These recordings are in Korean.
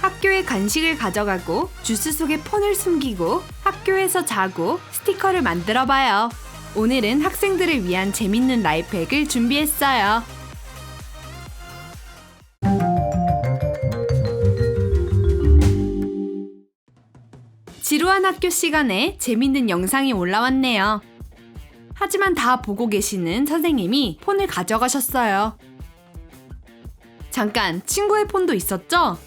학교에 간식을 가져가고 주스 속에 폰을 숨기고 학교에서 자고 스티커를 만들어 봐요. 오늘은 학생들을 위한 재밌는 라이프핵을 준비했어요. 지루한 학교 시간에 재밌는 영상이 올라왔네요. 하지만 다 보고 계시는 선생님이 폰을 가져가셨어요. 잠깐, 친구의 폰도 있었죠?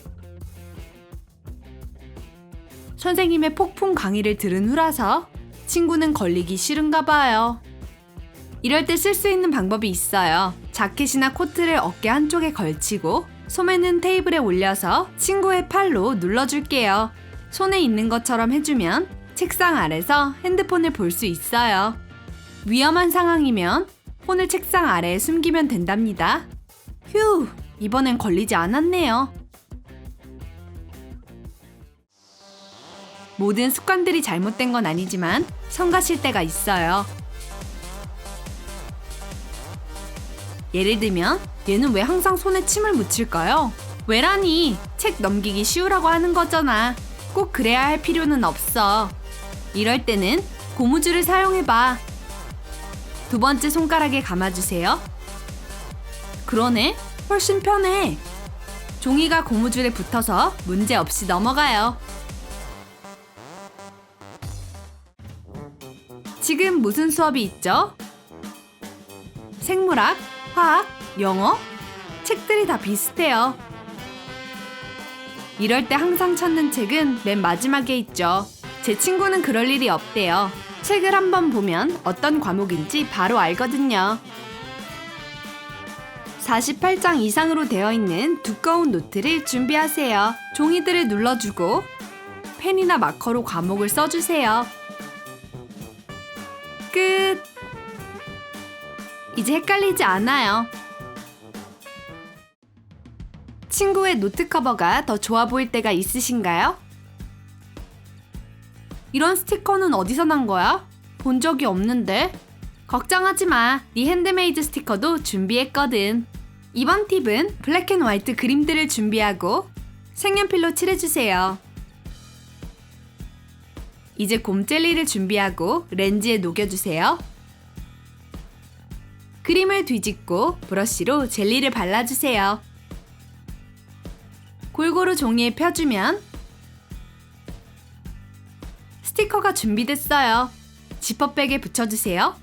선생님의 폭풍 강의를 들은 후라서 친구는 걸리기 싫은가 봐요. 이럴 때 쓸 수 있는 방법이 있어요. 자켓이나 코트를 어깨 한쪽에 걸치고 소매는 테이블에 올려서 친구의 팔로 눌러줄게요. 손에 있는 것처럼 해주면 책상 아래서 핸드폰을 볼 수 있어요. 위험한 상황이면 폰을 책상 아래에 숨기면 된답니다. 휴, 이번엔 걸리지 않았네요. 모든 습관들이 잘못된 건 아니지만 성가실 때가 있어요. 예를 들면 얘는 왜 항상 손에 침을 묻힐까요? 왜라니? 책 넘기기 쉬우라고 하는 거잖아. 꼭 그래야 할 필요는 없어. 이럴 때는 고무줄을 사용해봐. 두 번째 손가락에 감아주세요. 그러네. 훨씬 편해. 종이가 고무줄에 붙어서 문제 없이 넘어가요. 지금 무슨 수업이 있죠? 생물학, 화학, 영어? 책들이 다 비슷해요. 이럴 때 항상 찾는 책은 맨 마지막에 있죠. 제 친구는 그럴 일이 없대요. 책을 한번 보면 어떤 과목인지 바로 알거든요. 48장 이상으로 되어 있는 두꺼운 노트를 준비하세요. 종이들을 눌러주고 펜이나 마커로 과목을 써주세요. 끝. 이제 헷갈리지 않아요. 친구의 노트 커버가 더 좋아 보일 때가 있으신가요? 이런 스티커는 어디서 난 거야? 본 적이 없는데. 걱정하지 마. 네 핸드메이드 스티커도 준비했거든. 이번 팁은 블랙 앤 화이트 그림들을 준비하고 색연필로 칠해주세요. 이제 곰 젤리를 준비하고 렌즈에 녹여주세요. 그림을 뒤집고 브러쉬로 젤리를 발라주세요. 골고루 종이에 펴주면 스티커가 준비됐어요. 지퍼백에 붙여주세요.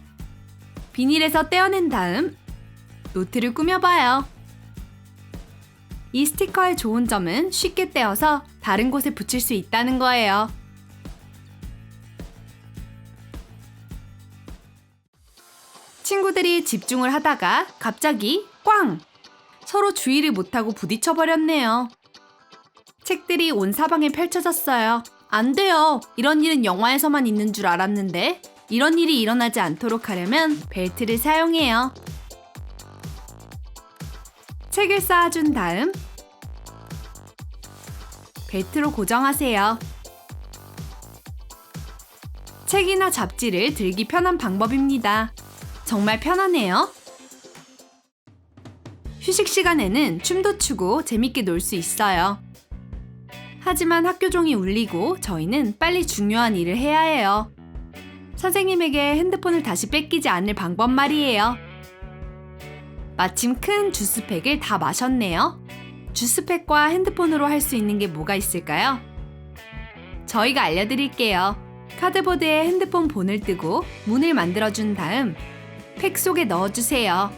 비닐에서 떼어낸 다음 노트를 꾸며봐요. 이 스티커의 좋은 점은 쉽게 떼어서 다른 곳에 붙일 수 있다는 거예요. 친구들이 집중을 하다가 갑자기 꽝! 서로 주의를 못하고 부딪혀 버렸네요. 책들이 온 사방에 펼쳐졌어요. 안 돼요. 이런 일은 영화에서만 있는 줄 알았는데 이런 일이 일어나지 않도록 하려면 벨트를 사용해요. 책을 쌓아준 다음 벨트로 고정하세요. 책이나 잡지를 들기 편한 방법입니다. 정말 편하네요. 휴식 시간에는 춤도 추고 재밌게 놀 수 있어요. 하지만 학교 종이 울리고 저희는 빨리 중요한 일을 해야 해요. 선생님에게 핸드폰을 다시 뺏기지 않을 방법 말이에요. 마침 큰 주스팩을 다 마셨네요. 주스팩과 핸드폰으로 할 수 있는 게 뭐가 있을까요? 저희가 알려드릴게요. 카드보드에 핸드폰 본을 뜨고 문을 만들어준 다음 팩 속에 넣어주세요.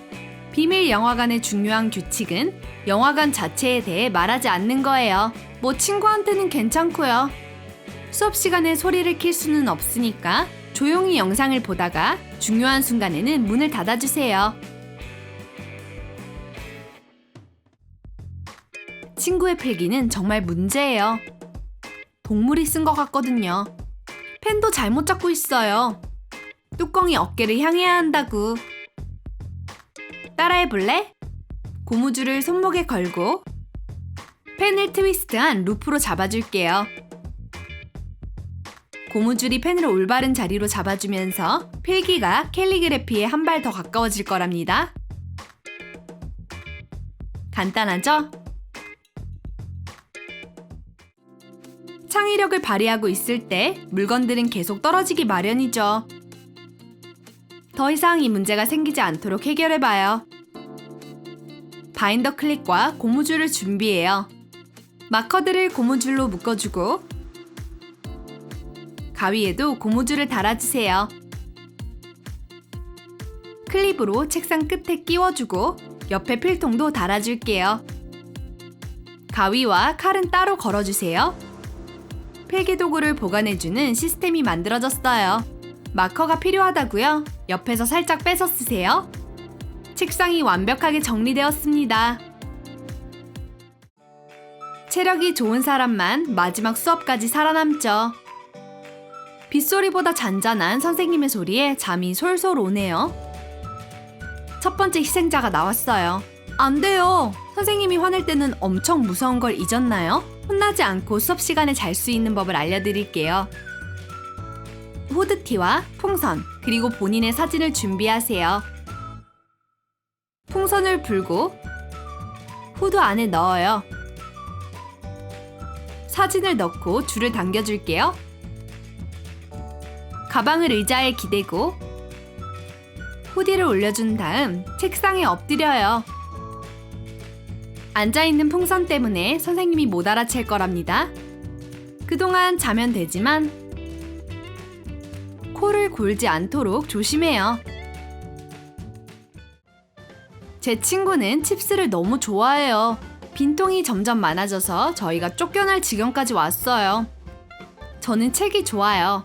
비밀 영화관의 중요한 규칙은 영화관 자체에 대해 말하지 않는 거예요. 뭐 친구한테는 괜찮고요. 수업 시간에 소리를 킬 수는 없으니까 조용히 영상을 보다가 중요한 순간에는 문을 닫아주세요. 친구의 필기는 정말 문제예요. 동물이 쓴 것 같거든요. 펜도 잘못 잡고 있어요. 뚜껑이 어깨를 향해야 한다고. 따라해 볼래? 고무줄을 손목에 걸고 펜을 트위스트한 루프로 잡아줄게요. 고무줄이 펜을 올바른 자리로 잡아주면서 필기가 캘리그래피에 한 발 더 가까워질 거랍니다. 간단하죠? 창의력을 발휘하고 있을 때 물건들은 계속 떨어지기 마련이죠. 더 이상 이 문제가 생기지 않도록 해결해봐요. 바인더 클립과 고무줄을 준비해요. 마커들을 고무줄로 묶어주고 가위에도 고무줄을 달아주세요. 클립으로 책상 끝에 끼워주고 옆에 필통도 달아줄게요. 가위와 칼은 따로 걸어주세요. 필기 도구를 보관해주는 시스템이 만들어졌어요. 마커가 필요하다고요? 옆에서 살짝 빼서 쓰세요. 책상이 완벽하게 정리되었습니다. 체력이 좋은 사람만 마지막 수업까지 살아남죠. 빗소리보다 잔잔한 선생님의 소리에 잠이 솔솔 오네요. 첫 번째 희생자가 나왔어요. 안 돼요. 선생님이 화낼 때는 엄청 무서운 걸 잊었나요? 혼나지 않고 수업 시간에 잘 수 있는 법을 알려드릴게요. 후드티와 풍선, 그리고 본인의 사진을 준비하세요. 풍선을 불고 후드 안에 넣어요. 사진을 넣고 줄을 당겨줄게요. 가방을 의자에 기대고 후디를 올려준 다음 책상에 엎드려요. 앉아있는 풍선 때문에 선생님이 못 알아챌 거랍니다. 그동안 자면 되지만 코를 골지 않도록 조심해요. 제 친구는 칩스를 너무 좋아해요. 빈통이 점점 많아져서 저희가 쫓겨날 지경까지 왔어요. 저는 책이 좋아요.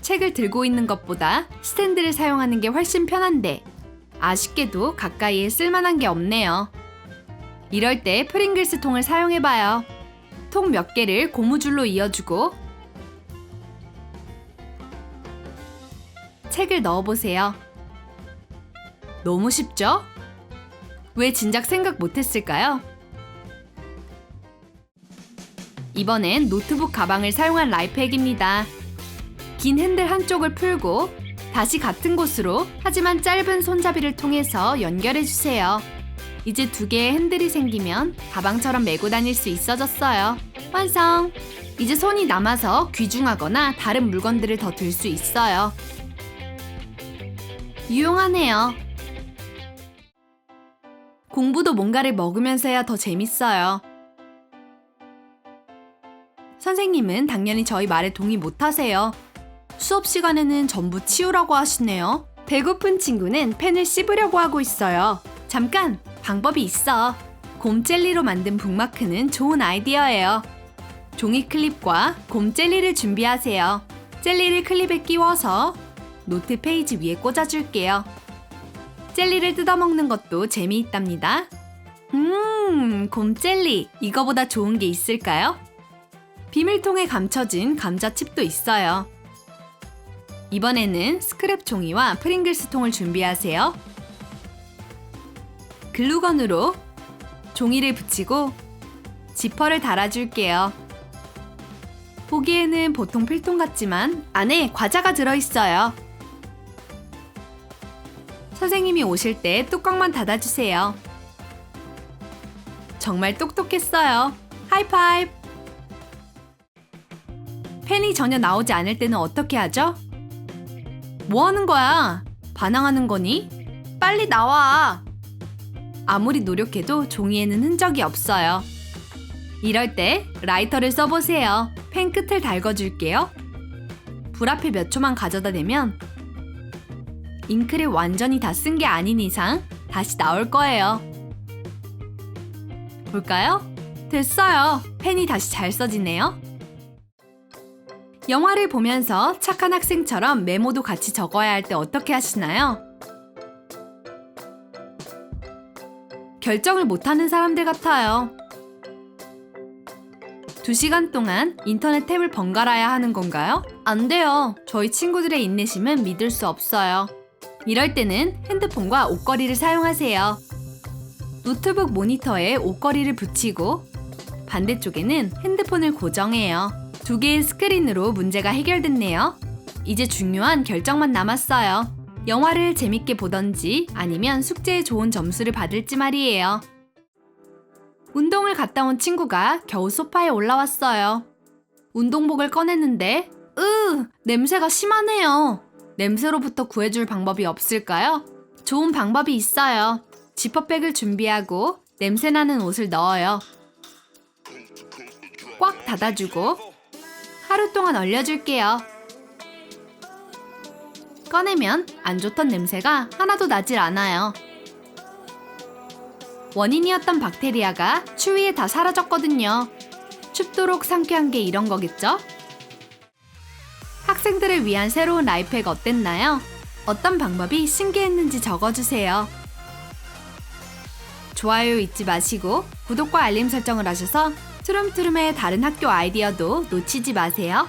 책을 들고 있는 것보다 스탠드를 사용하는 게 훨씬 편한데 아쉽게도 가까이에 쓸만한 게 없네요. 이럴 때 프링글스 통을 사용해봐요. 통 몇 개를 고무줄로 이어주고 책을 넣어보세요. 너무 쉽죠? 왜 진작 생각 못했을까요? 이번엔 노트북 가방을 사용한 라이프핵입니다. 긴 핸들 한쪽을 풀고 다시 같은 곳으로 하지만 짧은 손잡이를 통해서 연결해 주세요. 이제 두 개의 핸들이 생기면 가방처럼 메고 다닐 수 있어졌어요. 완성! 이제 손이 남아서 귀중하거나 다른 물건들을 더 들 수 있어요. 유용하네요. 공부도 뭔가를 먹으면서 해야 더 재밌어요. 선생님은 당연히 저희 말에 동의 못 하세요. 수업 시간에는 전부 치우라고 하시네요. 배고픈 친구는 펜을 씹으려고 하고 있어요. 잠깐! 방법이 있어. 곰 젤리로 만든 북마크는 좋은 아이디어예요. 종이 클립과 곰 젤리를 준비하세요. 젤리를 클립에 끼워서 노트 페이지 위에 꽂아줄게요. 젤리를 뜯어먹는 것도 재미있답니다. 음, 곰 젤리. 이거보다 좋은 게 있을까요? 비밀통에 감춰진 감자칩도 있어요. 이번에는 스크랩 종이와 프링글스 통을 준비하세요. 글루건으로 종이를 붙이고 지퍼를 달아줄게요. 보기에는 보통 필통 같지만 안에 과자가 들어있어요. 선생님이 오실 때 뚜껑만 닫아주세요. 정말 똑똑했어요. 하이파이브! 펜이 전혀 나오지 않을 때는 어떻게 하죠? 뭐 하는 거야? 반항하는 거니? 빨리 나와! 아무리 노력해도 종이에는 흔적이 없어요. 이럴 때 라이터를 써보세요. 펜 끝을 달궈줄게요. 불 앞에 몇 초만 가져다 대면 잉크를 완전히 다 쓴 게 아닌 이상 다시 나올 거예요. 볼까요? 됐어요. 펜이 다시 잘 써지네요. 영화를 보면서 착한 학생처럼 메모도 같이 적어야 할 때 어떻게 하시나요? 결정을 못하는 사람들 같아요. 두 시간 동안 인터넷 탭을 번갈아야 하는 건가요? 안 돼요. 저희 친구들의 인내심은 믿을 수 없어요. 이럴 때는 핸드폰과 옷걸이를 사용하세요. 노트북 모니터에 옷걸이를 붙이고 반대쪽에는 핸드폰을 고정해요. 두 개의 스크린으로 문제가 해결됐네요. 이제 중요한 결정만 남았어요. 영화를 재밌게 보던지 아니면 숙제에 좋은 점수를 받을지 말이에요. 운동을 갔다 온 친구가 겨우 소파에 올라왔어요. 운동복을 꺼냈는데, 으, 냄새가 심하네요. 냄새로부터 구해줄 방법이 없을까요? 좋은 방법이 있어요. 지퍼백을 준비하고 냄새나는 옷을 넣어요. 꽉 닫아주고 하루 동안 얼려줄게요. 꺼내면 안 좋던 냄새가 하나도 나질 않아요. 원인이었던 박테리아가 추위에 다 사라졌거든요. 춥도록 상쾌한 게 이런 거겠죠? 학생들을 위한 새로운 라이프액 어땠나요? 어떤 방법이 신기했는지 적어주세요. 좋아요 잊지 마시고 구독과 알림 설정을 하셔서 트름트름의 다른 학교 아이디어도 놓치지 마세요.